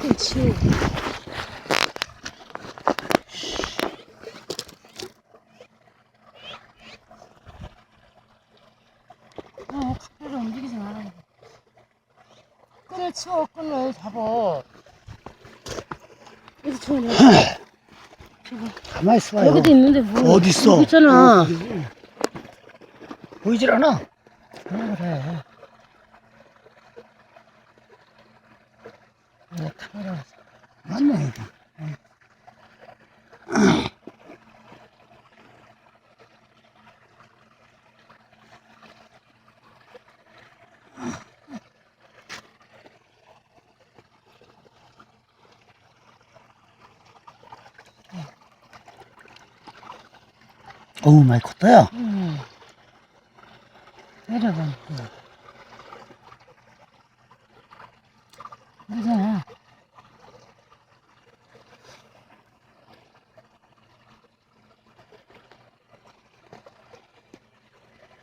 그렇지. 어, 카페를 움직이지 말아야 돼. 끈을 치워, 끈을 잡어. 여기 저 여기. 가만히 있어봐요. 여기도 있는데 뭐. 어디 있어? 여기 있잖아. 보이질 않아. 그래, 이거 카메라. 이거. 어우 많이 컸다 야. 음. 내려봐. 그러잖아.